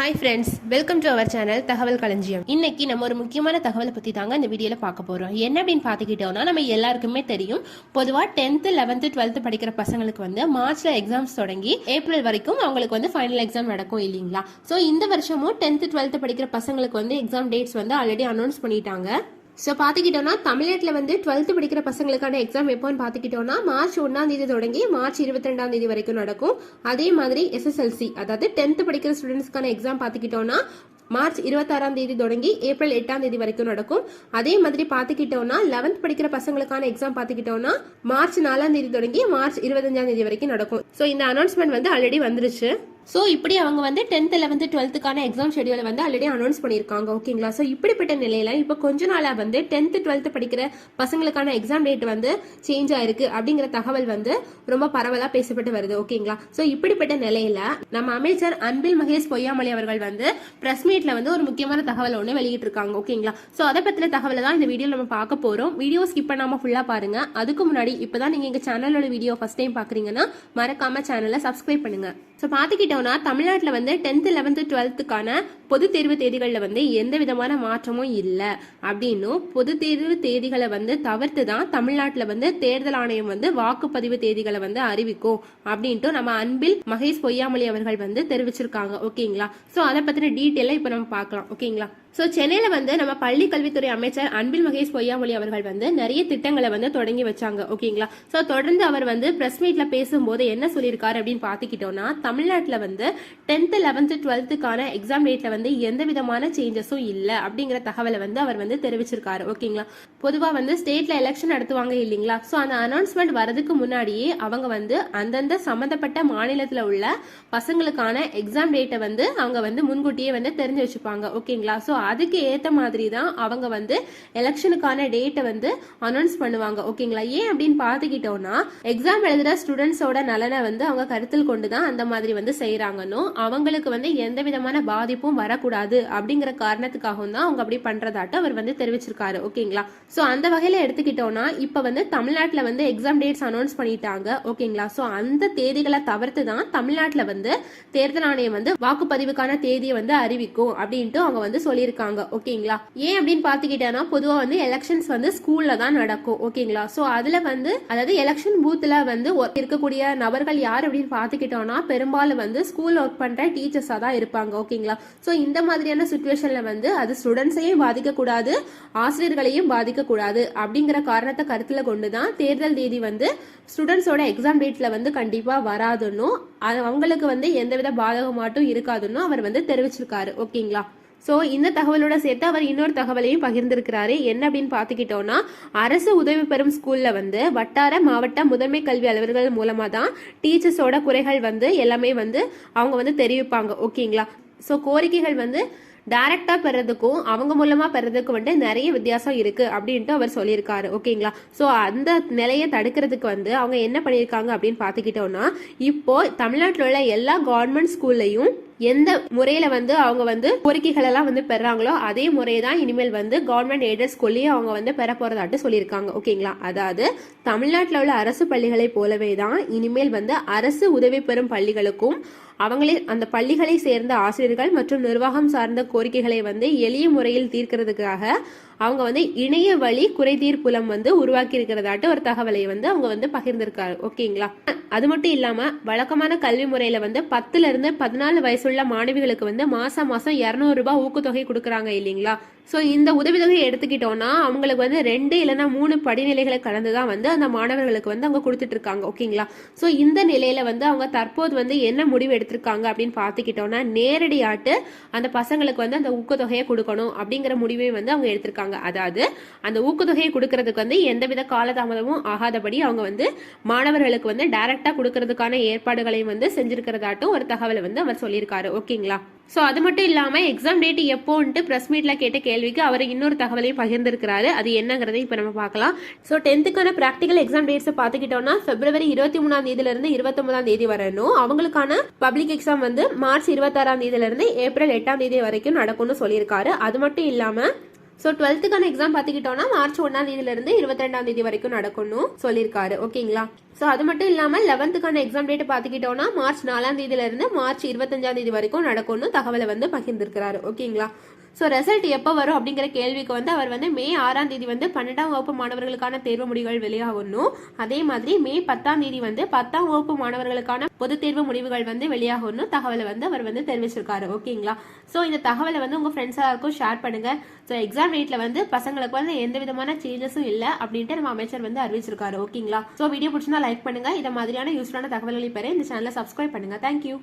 Hi friends welcome to our channel தகவல் களஞ்சியம் இன்னைக்கு நம்ம ஒரு முக்கியமான தகவலை பற்றி தாங்க இந்த வீடியோவில் பார்க்க போகிறோம் என்ன அப்படின்னு பார்த்துக்கிட்டோம்னா நம்ம எல்லாருக்குமே தெரியும். பொதுவாக டென்த்து லெவன்த்து டுவெல்த்து படிக்கிற பசங்களுக்கு வந்து மார்ச்சில் எக்ஸாம்ஸ் தொடங்கி ஏப்ரல் வரைக்கும் அவங்களுக்கு வந்து ஃபைனல் எக்ஸாம் நடக்கும் இல்லைங்களா? ஸோ இந்த வருஷமும் டென்த்து டுவெல்த்து படிக்கிற பசங்களுக்கு வந்து எக்ஸாம் டேட்ஸ் வந்து ஆல்ரெடி அனௌன்ஸ் பண்ணிட்டாங்க. ஸோ பார்த்துக்கிட்டோன்னா தமிழ்நாட்டில் வந்து டுவெல்த்து படிக்கிற பசங்களுக்கான எக்ஸாம் எப்போன்னு பார்த்துக்கிட்டோன்னா மார்ச் ஒன்றாம் தேதி தொடங்கி மார்ச் இருபத்தி ரெண்டாம் தேதி வரைக்கும் நடக்கும். அதே மாதிரி எஸ்எஸ்எல்சி அதாவது டென்த்து படிக்கிற ஸ்டூடெண்ட்ஸ்க்கான எக்ஸாம் பார்த்துக்கிட்டோன்னா மார்ச் இருபத்தாறாம் தேதி தொடங்கி ஏப்ரல் எட்டாம் தேதி வரைக்கும் நடக்கும். அதே மாதிரி பார்த்துக்கிட்டோம்னா லெவன்த் படிக்கிற பசங்களுக்கான எக்ஸாம் பார்த்துக்கிட்டோம்னா மார்ச் நாலாம் தேதி தொடங்கி மார்ச் இருபத்தஞ்சாம் தேதி வரைக்கும் நடக்கும். ஸோ இந்த அனௌன்ஸ்மெண்ட் வந்து ஆல்ரெடி வந்துருச்சு. ஸோ இப்படி அவங்க வந்து டென்த் லெவன்த்து டுவெல்த்துக்கான எக்ஸாம் ஷெடியூலை வந்து ஆல்ரெடி அனௌன்ஸ் பண்ணியிருக்காங்க. ஓகேங்களா ஸோ இப்படிப்பட்ட நிலையில் இப்போ கொஞ்ச நாளாக வந்து டென்த்து டுவெல்த்து படிக்கிற பசங்களுக்கான எக்ஸாம் டேட் வந்து சேஞ்ச் ஆயிருக்கு அப்படிங்கிற தகவல் வந்து ரொம்ப பரவலாக பேசப்பட்டு வருது. ஓகேங்களா ஸோ இப்படிப்பட்ட நிலையில் நம்ம அமைச்சர் அன்பில் மகேஷ் பொய்யாமொழி அவர்கள் வந்து ப்ரெஸ் மீட்டில் வந்து ஒரு முக்கியமான தகவல் ஒன்று வெளியிட்டிருக்காங்க. ஓகேங்களா ஸோ அதை பற்றின தகவலை தான் இந்த வீடியோ நம்ம பார்க்க போகிறோம் வீடியோ ஸ்கிப் பண்ணாமல் ஃபுல்லாக பாருங்கள் அதுக்கு முன்னாடி இப்போ தான் நீங்கள் எங்கள் சேனலோட வீடியோ ஃபர்ஸ்ட் டைம் பார்க்குறீங்கன்னா மறக்காமல் சேனலை சப்ஸ்கிரைப் பண்ணுங்கள் ஸோ பார்த்துக்கிட்டோம்னா தமிழ்நாட்டில் வந்து டென்த்து லெவன்த்து டுவெல்த்துக்கான பொது தேர்வு தேதிகளில் வந்து எந்த விதமான மாற்றமும் இல்லை. அப்படின்னும் பொது தேர்வு தேதிகளை வந்து தவிர்த்து தான் தமிழ்நாட்டில் வந்து தேர்தல் ஆணையம் வந்து வாக்குப்பதிவு தேதிகளை வந்து அறிவிக்கும் அப்படின்ட்டு நம்ம அன்பில் மகேஷ் பொய்யாமொழி அவர்கள் வந்து தெரிவிச்சிருக்காங்க. ஓகேங்களா? ஸோ அதை பற்றின டீட்டெயிலாக இப்போ நம்ம பார்க்கலாம். ஓகேங்களா? ஸோ சென்னையில் வந்து நம்ம பள்ளி கல்வித்துறை அமைச்சர் அன்பில் மகேஷ் பொய்யாமொழி அவர்கள் வந்து நிறைய திட்டங்களை வந்து தொடங்கி வச்சாங்க. ஓகேங்களா? ஸோ தொடர்ந்து அவர் வந்து பிரஸ் மீட்ல பேசும்போது என்ன சொல்லியிருக்காரு அப்படின்னு பார்த்துக்கிட்டோம்னா தமிழ்நாட்டில் வந்து டென்த்து லெவன்த்து டுவெல்த்துக்கான எக்ஸாம் டேட்டில் வந்து எந்த விதமான சேஞ்சஸும் இல்லை அப்படிங்கிற தகவலை வந்து அவர் வந்து தெரிவிச்சிருக்காரு. ஓகேங்களா பொதுவாக வந்து ஸ்டேட்ல எலெக்ஷன் நடத்துவாங்க இல்லைங்களா? ஸோ அந்த அனௌன்ஸ்மெண்ட் வரதுக்கு முன்னாடியே அவங்க வந்து அந்தந்த சம்மந்தப்பட்ட மாநிலத்தில் உள்ள பசங்களுக்கான எக்ஸாம் டேட்டை வந்து அவங்க வந்து முன்கூட்டியே வந்து தெரிஞ்சு வச்சுப்பாங்க. ஓகேங்களா ஸோ அதுக்கு ஏற்ற மாதிரி தான் அவங்க வந்து எலெக்ஷனுக்கான டேட்டை வந்து அனௌன்ஸ் பண்ணுவாங்க. ஓகேங்களா ஏன் அப்படின்னு பார்த்துக்கிட்டோம்னா எக்ஸாம் எழுதுகிற ஸ்டூடெண்ட்ஸோட நலனை வந்து அவங்க கருத்தில் கொண்டு தான் அந்த மாதிரி வந்து செய்கிறாங்கன்னோ அவங்களுக்கு வந்து எந்த விதமான பாதிப்பும் வரக்கூடாது அப்படிங்கிற காரணத்துக்காகவும் தான் அவங்க அப்படி பண்ணுறதாட்டு அவர் வந்து தெரிவிச்சிருக்காரு. ஓகேங்களா? ஸோ அந்த வகையில் எடுத்துக்கிட்டோம்னா இப்போ வந்து தமிழ்நாட்டில் வந்து எக்ஸாம் டேட்ஸ் அனௌன்ஸ் பண்ணிட்டாங்க. ஓகேங்களா? ஸோ அந்த தேதிகளை தவிர்த்து தான் தமிழ்நாட்டில் வந்து தேர்தல் ஆணையம் வந்து வாக்குப்பதிவுக்கான தேதியை வந்து அறிவிக்கும் அப்படின்ட்டு அவங்க வந்து சொல்லியிருக்காங்க. ஓகேங்களா? ஏன் அப்படின்னு பார்த்துக்கிட்டேன்னா பொதுவாக வந்து எலெக்ஷன்ஸ் வந்து ஸ்கூலில் தான் நடக்கும். ஓகேங்களா? ஸோ அதில் வந்து அதாவது எலெக்ஷன் பூத்தில் வந்து இருக்கக்கூடிய நபர்கள் யார் அப்படின்னு பார்த்துக்கிட்டோம்னா பெரும்பாலும் வந்து ஸ்கூல் ஒர்க் பண்ணுற டீச்சர்ஸாக தான் இருப்பாங்க ஓகேங்களா ஸோ இந்த மாதிரியான சுச்சுவேஷனில் வந்து அது ஸ்டூடெண்ட்ஸையும் பாதிக்கக்கூடாது ஆசிரியர்களையும் பாதிக்கக்கூடாது அப்படிங்கிற காரணத்தை கருத்தில் கொண்டு தான் தேர்தல் தேதி வந்து ஸ்டூடெண்ட்ஸோட எக்ஸாம் டேட்டில் வந்து கண்டிப்பாக வராதுன்னும் அவங்களுக்கு வந்து எந்தவித பாதகமாட்டும் இருக்காதுன்னும் அவர் வந்து தெரிவிச்சிருக்காரு ஓகேங்களா ஸோ இந்த தகவலோட சேர்த்து அவர் இன்னொரு தகவலையும் பகிர்ந்திருக்கிறாரு. என்ன அப்படின்னு பார்த்துக்கிட்டோம்னா அரசு உதவி பெறும் ஸ்கூலில் வந்து வட்டார மாவட்ட முதன்மை கல்வி அலுவலர்கள் மூலமாக தான் டீச்சர்ஸோட குறைகள் வந்து எல்லாமே வந்து அவங்க வந்து தெரிவிப்பாங்க. ஓகேங்களா ஸோ கோரிக்கைகள் வந்து டைரக்டாக பெறதுக்கும் அவங்க மூலமாக பெறதுக்கும் வந்துட்டு நிறைய வித்தியாசம் இருக்குது அப்படின்ட்டு அவர் சொல்லியிருக்காரு. ஓகேங்களா? ஸோ அந்த நிலையை தடுக்கிறதுக்கு வந்து அவங்க என்ன பண்ணியிருக்காங்க அப்படின்னு பார்த்துக்கிட்டோம்னா இப்போ தமிழ்நாட்டில் உள்ள எல்லா கவர்மெண்ட் ஸ்கூல்லையும் எந்த முறையில வந்து அவங்க வந்து கோரிக்கைகள் எல்லாம் வந்து பெறாங்களோ அதே முறையை தான் இனிமேல் வந்து கவர்மெண்ட் எய்டட் ஸ்கூல்லையும் அவங்க வந்து பெற போறதாட்டு சொல்லியிருக்காங்க. ஓகேங்களா? அதாவது தமிழ்நாட்டில் உள்ள அரசு பள்ளிகளை போலவே தான் இனிமேல் வந்து அரசு உதவி பெறும் பள்ளிகளுக்கும் அவங்களில் அந்த பள்ளிகளை சேர்ந்த ஆசிரியர்கள் மற்றும் நிர்வாகம் சார்ந்த கோரிக்கைகளை வந்து எளிய முறையில் தீர்க்கிறதுக்காக அவங்க வந்து இணைய வழி குறைதீர் புலம் வந்து உருவாக்கி இருக்கிறதாட்டு ஒரு தகவலை வந்து அவங்க வந்து பகிர்ந்திருக்காரு. ஓகேங்களா? அது மட்டும் இல்லாம வழக்கமான கல்வி முறையில வந்து பத்துல இருந்து பதினாலு வயசுள்ள மாணவிகளுக்கு வந்து மாசம் மாசம் இருநூறு ரூபாய் ஊக்கத்தொகை கொடுக்குறாங்க இல்லைங்களா? ஸோ இந்த உதவித்தொகையை எடுத்துக்கிட்டோம்னா அவங்களுக்கு வந்து ரெண்டு இல்லைன்னா மூணு படிநிலைகளை கடந்து தான் வந்து அந்த மாணவர்களுக்கு வந்து அவங்க கொடுத்துட்டு இருக்காங்க ஓகேங்களா? ஸோ இந்த நிலையில வந்து அவங்க தற்போது வந்து என்ன முடிவு எடுத்திருக்காங்க அப்படின்னு பார்த்துக்கிட்டோம்னா நேரடியாட்டு அந்த பசங்களுக்கு வந்து அந்த ஊக்கத்தொகையை கொடுக்கணும் அப்படிங்கிற முடிவையும் வந்து அவங்க எடுத்திருக்காங்க. அதாவது அந்த ஊக்கத்தொகையை கொடுக்கறதுக்கு வந்து எந்தவித காலதாமதமும் ஆகாதபடி அவங்க வந்து மாணவர்களுக்கு வந்து டைரக்ட் கரெக்டாக கொடுக்கறதுக்கான ஏற்பாடுகளையும் வந்து செஞ்சிருக்கிறதாட்டும் ஒரு தகவலை வந்து அவர் சொல்லியிருக்காரு. ஓகேங்களா? ஸோ அது மட்டும் இல்லாமல் எக்ஸாம் டேட் எப்போன்ட்டு ப்ரெஸ் மீட்டில் கேட்ட கேள்விக்கு அவர் இன்னொரு தகவலையும் பகிர்ந்திருக்கிறாரு. அது என்னங்கிறதையும் இப்போ நம்ம பார்க்கலாம். ஸோ டென்த்துக்கான ப்ராக்டிகல் எக்ஸாம் டேட்ஸை பார்த்துக்கிட்டோம்னா பிப்ரவரி இருபத்தி மூணாம் தேதியிலிருந்து இருபத்தொன்பதாம் தேதி வரணும். அவங்களுக்கான பப்ளிக் எக்ஸாம் வந்து மார்ச் இருபத்தாறாம் தேதியிலிருந்து ஏப்ரல் எட்டாம் தேதி வரைக்கும் நடக்கும்னு சொல்லியிருக்காரு. அது மட்டும் இல்லாமல் ஸோ டுவெல்த்துக்கான எக்ஸாம் பார்த்துக்கிட்டோம்னா மார்ச் ஒன்றாம் தேதியிலிருந்து இருபத்தி ரெண்டாம் தேதி வரைக்கும் நடக்கணும் சொல்லியிருக்காரு. ஓகேங்களா? ஸோ அது மட்டும் இல்லாமல் லெவன்த்துக்கான எக்ஸாம் டேட் பார்த்துக்கிட்டோம்னா மார்ச் நாலாம் தேதியிலிருந்து மார்ச் இருபத்தஞ்சாம் தேதி வரைக்கும் நடக்கும்னு தகவலை வந்து பகிர்ந்திருக்கிறாரு. ஓகேங்களா? ஸோ ரிசல்ட் எப்போ வரும் அப்படிங்கிற கேள்விக்கு வந்து அவர் வந்து மே ஆறாம் தேதி வந்து பன்னெண்டாம் வகுப்பு மாணவர்களுக்கான தேர்வு முடிவுகள் வெளியாகணும். அதே மாதிரி மே பத்தாம் தேதி வந்து பத்தாம் வகுப்பு மாணவர்களுக்கான பொது தேர்வு முடிவுகள் வந்து வெளியாகணும் தகவலை வந்து அவர் வந்து தெரிவிச்சிருக்காரு. ஓகேங்களா? ஸோ இந்த தகவலை வந்து உங்கள் ஃப்ரெண்ட்ஸ் எல்லாருக்கும் ஷேர் பண்ணுங்க. ஸோ எக்ஸாம் ரேட்டில் வந்து பசங்களுக்கு வந்து எந்த விதமான சேஞ்சஸும் இல்லை அப்படின்ட்டு நம்ம அமைச்சர் வந்து அறிவிச்சிருக்காரு. ஓகேங்களா? ஸோ வீடியோ பிடிச்சிருந்தா லைக் பண்ணுங்க. இதை மாதிரியான யூஸ்ஃபுல்லான தகவல்களை பெற இந்த சேனலை சப்ஸ்கிரைப் பண்ணுங்க. தேங்க்யூ